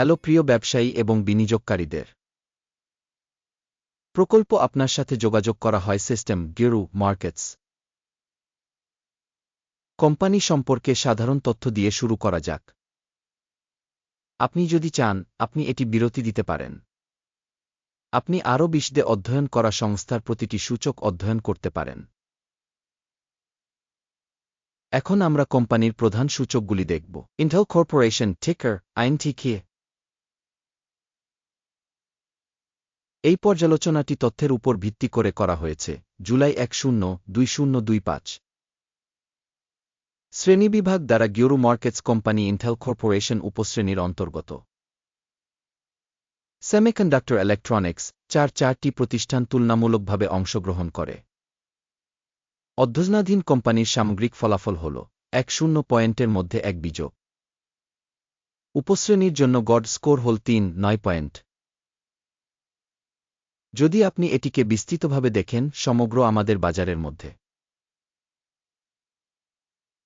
Hello প্রিয় ব্যবসায়ী এবং বিনিয়োগকারীদের। প্রকল্প আপনার সাথে যোগাযোগ করা হয় সিস্টেম গেরু মার্কেটস। কোম্পানি সম্পর্কে সাধারণ তথ্য দিয়ে শুরু করা যাক। আপনি যদি চান, আপনি এটি বিরতি দিতে পারেন। আপনি আরও বিশদে অধ্যয়ন করা সংস্থার প্রতিটি সূচক অধ্যয়ন করতে পারেন। এখন আমরা কোম্পানির প্রধান সূচকগুলি দেখব। ইন্টেল কর্পোরেশন টিকার আইন কে এই পর্যালোচনাটি তথ্যের উপর ভিত্তি করে করা হয়েছে, জুলাই এক শূন্য, দুই শূন্য, দুই পাঁচ। শ্রেণীবিভাগ দ্বারা গিওরু মার্কেটস কোম্পানি ইন্টেল কর্পোরেশন উপশ্রেণীর অন্তর্গত। সেমিকন্ডাক্টর ইলেকট্রনিক্স চার চারটি প্রতিষ্ঠান তুলনামূলকভাবে অংশগ্রহণ করে। অধ্যয়নাধীন কোম্পানির সামগ্রিক ফলাফল হল, এক শূন্য পয়েন্টের মধ্যে এক বিযোগ উপশ্রেণীর জন্য গড স্কোর হল তিন, নয় পয়েন্ট। যদি আপনি এটিকে বিস্তৃতভাবে দেখেন, সমগ্র আমাদের বাজারের মধ্যে।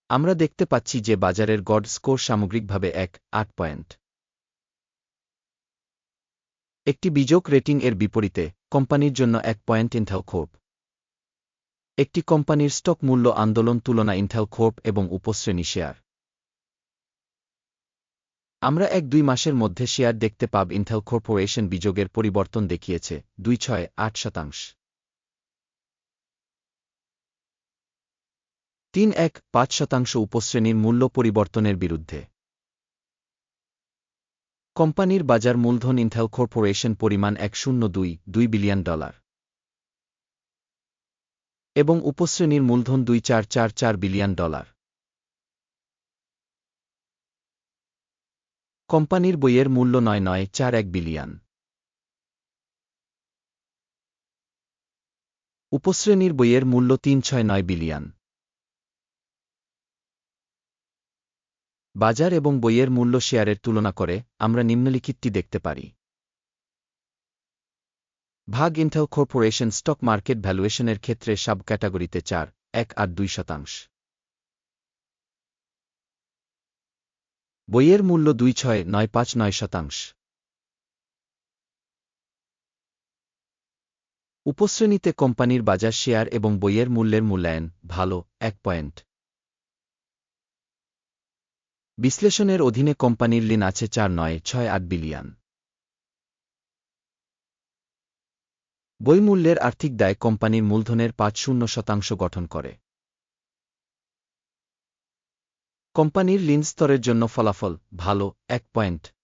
আমরা দেখতে পাচ্ছি যে বাজারের গড স্কোর সামগ্রিকভাবে এক, আট পয়েন্ট। একটি বিযোগ রেটিং এর বিপরীতে, কোম্পানির জন্য এক পয়েন্ট ইন্টেল খোপ একটি কোম্পানির স্টক মূল্য আন্দোলন তুলনা ইন্টেল খোপ এবং উপশ্রেণী শেয়ার। আমরা এক দুই মাসের মধ্যে শেয়ার দেখতে পাব ইন্টেল কর্পোরেশন বিযোগের পরিবর্তন দেখিয়েছে, দুই ছয় আট শতাংশ। তিন এক পাঁচ শতাংশ উপশ্রেণীর মূল্য পরিবর্তনের বিরুদ্ধে। কোম্পানির বাজার মূলধন ইন্টেল কর্পোরেশন পরিমাণ এক শূন্য দুই দুই বিলিয়ন ডলার। এবং উপশ্রেণীর মূলধন দুই চার চার চার বিলিয়ন ডলার। কোম্পানির বইয়ের মূল্য নয় নয় চার এক বিলিয়ন। উপশ্রেণীর বইয়ের মূল্য তিন ছয় নয় বিলিয়ন। বাজার এবং বইয়ের মূল্য শেয়ারের তুলনা করে আমরা নিম্নলিখিতটি দেখতে পারি। ভাগ ইন্টেল কর্পোরেশন স্টক মার্কেট ভ্যালুয়েশনের ক্ষেত্রে সাব ক্যাটাগরিতে চার, এক আর দুই শতাংশ। বইয়ের মূল্য দুই ছয় নয় পাঁচ নয় শতাংশ। উপশ্রেণীতে কোম্পানির বাজার শেয়ার এবং বইয়ের মূল্যের মূল্যায়ন ভালো, এক পয়েন্ট। বিশ্লেষণের অধীনে কোম্পানির লিন আছে চার নয় ছয় আট বিলিয়ন। বইমূল্যের আর্থিক দায় কোম্পানির মূলধনের পাঁচ শূন্য শতাংশ গঠন করে। কোম্পানির লিন স্তরের জন্য ফলাফল, ভালো, এক পয়েন্ট।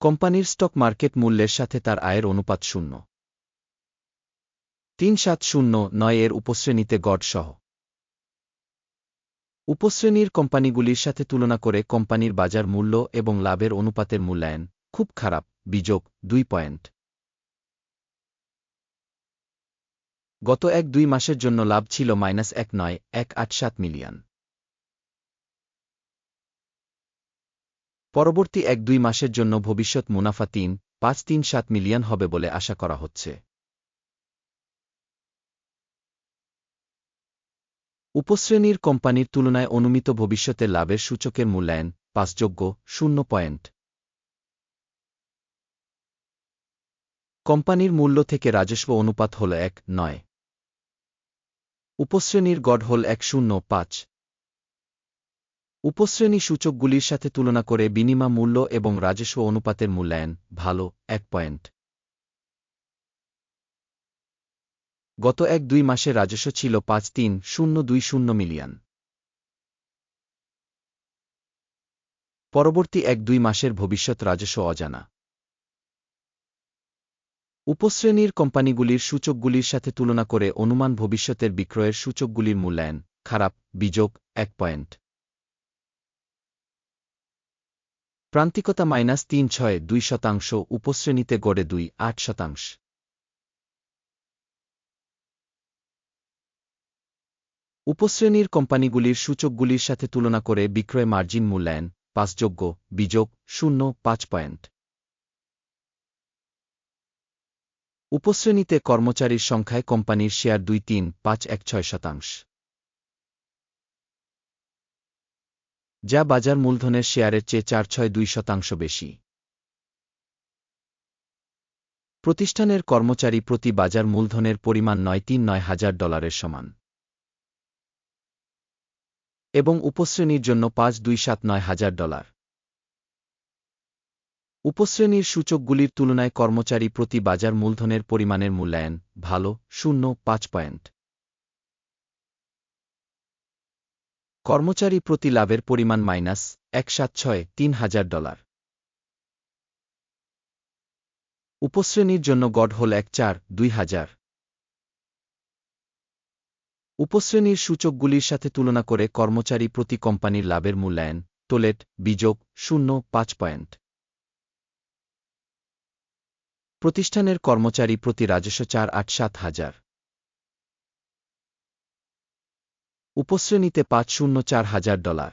কোম্পানির স্টক মার্কেট মূল্যের সাথে তার আয়ের অনুপাত শূন্য। তিন সাত শূন্য নয় এর উপশ্রেণীতে গড সহ। উপশ্রেণীর কোম্পানিগুলির সাথে তুলনা করে কোম্পানির বাজার মূল্য এবং লাভের অনুপাতের মূল্যায়ন খুব খারাপ, বিযোগ দুই পয়েন্ট। গত এক দুই মাসের জন্য লাভ ছিল মাইনাস এক নয়, এক আট সাত মিলিয়ন। পরবর্তী এক দুই মাসের জন্য ভবিষ্যৎ মুনাফা তিন, পাঁচ তিন সাত মিলিয়ন হবে বলে আশা করা হচ্ছে। উপশ্রেণীর কোম্পানির তুলনায় অনুমিত ভবিষ্যতের লাভের সূচকের মূল্যায়ন, পাঁচযোগ্য, শূন্য পয়েন্ট। কোম্পানির মূল্য থেকে রাজস্ব অনুপাত হল এক, নয়। উপশ্রেণীর গড় হল এক শূন্য পাঁচ। উপশ্রেণী সূচকগুলির সাথে তুলনা করে বিনিমা মূল্য এবং রাজস্ব অনুপাতের মূল্যায়ন, ভালো, এক পয়েন্ট। গত এক দুই মাসে রাজস্ব ছিল পাঁচ তিন শূন্য দুই শূন্য মিলিয়ন। পরবর্তী এক দুই মাসের ভবিষ্যৎ রাজস্ব অজানা। উপশ্রেণীর কোম্পানিগুলির সূচকগুলির সাথে তুলনা করে অনুমান ভবিষ্যতের বিক্রয়ের সূচকগুলির মূল্যায়ন, খারাপ, বিযোগ, এক পয়েন্ট। প্রান্তিকতা মাইনাস তিন ছয় দুই শতাংশ, উপশ্রেণীতে গড়ে দুই, আট শতাংশ। উপশ্রেণীর কোম্পানিগুলির সূচকগুলির সাথে তুলনা করে বিক্রয় মার্জিন মূল্যায়ন, পাঁচযোগ্য, বিযোগ, শূন্য, পাঁচ পয়েন্ট। উপশ্রেণীতে কর্মচারীর সংখ্যায় কোম্পানির শেয়ার দুই, তিন, পাঁচ, এক, ছয় শতাংশ। যা বাজার মূলধনের শেয়ারের চেয়ে চার ছয় দুই শতাংশ বেশি। প্রতিষ্ঠানের কর্মচারী প্রতি বাজার মূলধনের পরিমাণ নয় তিন নয় হাজার ডলারের সমান। এবং উপশ্রেণীর জন্য পাঁচ দুই সাত নয় হাজার ডলার। উপশ্রেণীর সূচকগুলির তুলনায় কর্মচারী প্রতি বাজার মূলধনের পরিমাণের মূল্যায়ন ভালো, শূন্য, পাঁচ পয়েন্ট। কর্মচারী প্রতি লাভের পরিমাণ মাইনাস এক সাত ছয় তিন হাজার ডলার। উপশ্রেণীর জন্য গড় হল এক চার দুই হাজার। উপশ্রেণীর সূচকগুলির সাথে তুলনা করে কর্মচারী প্রতি কোম্পানির লাভের মূল্যায়ন টোলেট বিযোগ, শূন্য, পাঁচ পয়েন্ট। প্রতিষ্ঠানের কর্মচারী প্রতি রাজস্ব চার আট সাত হাজার। উপশ্রেণীতে পাঁচ শূন্য চার হাজার ডলার।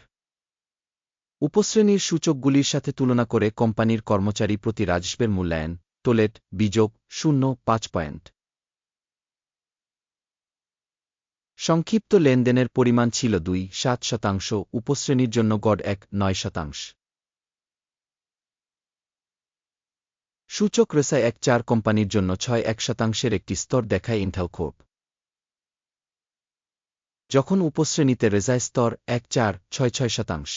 উপশ্রেণীর সূচকগুলির সাথে তুলনা করে কোম্পানির কর্মচারী প্রতি রাজস্বের মূল্যায়ন টোলেট বিযোগ শূন্য, পাঁচ পয়েন্ট। সংক্ষিপ্ত লেনদেনের পরিমাণ ছিল দুই, সাত শতাংশ, উপশ্রেণীর জন্য গড় এক, নয় শতাংশ। সূচক রেসায় এক চার কোম্পানির জন্য ছয় এক শতাংশের একটি স্তর দেখায় ইন্টেল কোর্প যখন উপশ্রেণীতে রেজায় স্তর এক চার ছয় ছয় শতাংশ।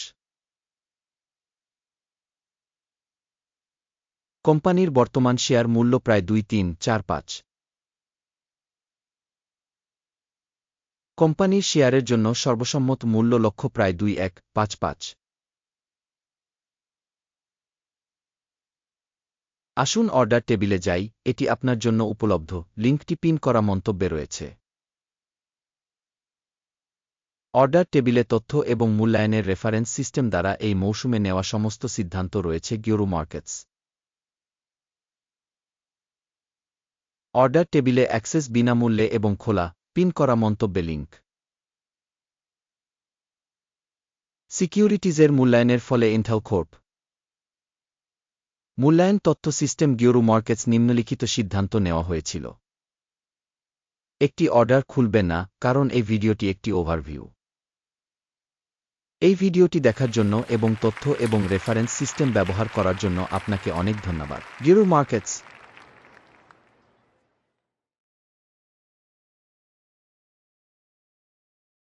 কোম্পানির বর্তমান শেয়ার মূল্য প্রায় দুই তিন চার পাঁচ। কোম্পানির শেয়ারের জন্য সর্বসম্মত মূল্য লক্ষ্য প্রায় দুই এক পাঁচ পাঁচ। আসুন অর্ডার টেবিলে যাই, এটি আপনার জন্য উপলব্ধ। লিঙ্কটি পিন করা মন্তব্যে রয়েছে। অর্ডার টেবিলে তথ্য এবং মূল্যায়নের রেফারেন্স সিস্টেম দ্বারা এই মৌসুমে নেওয়া সমস্ত সিদ্ধান্ত রয়েছে গিওরু মার্কেটস। অর্ডার টেবিলে অ্যাক্সেস বিনামূল্যে এবং খোলা, পিন করা মন্তব্যে লিঙ্ক সিকিউরিটিজের মূল্যায়নের ফলে ইন্টেল কোর্প। মূল্যায়ন তথ্য সিস্টেম গিওরু মার্কেটস নিম্নলিখিত সিদ্ধান্ত নেওয়া হয়েছিল। একটি অর্ডার খুলবে না, কারণ এই ভিডিওটি একটি ওভারভিউ। এই ভিডিওটি দেখার জন্য এবং তথ্য এবং রেফারেন্স সিস্টেম ব্যবহার করার জন্য আপনাকে অনেক ধন্যবাদ। গিরু মার্কেটস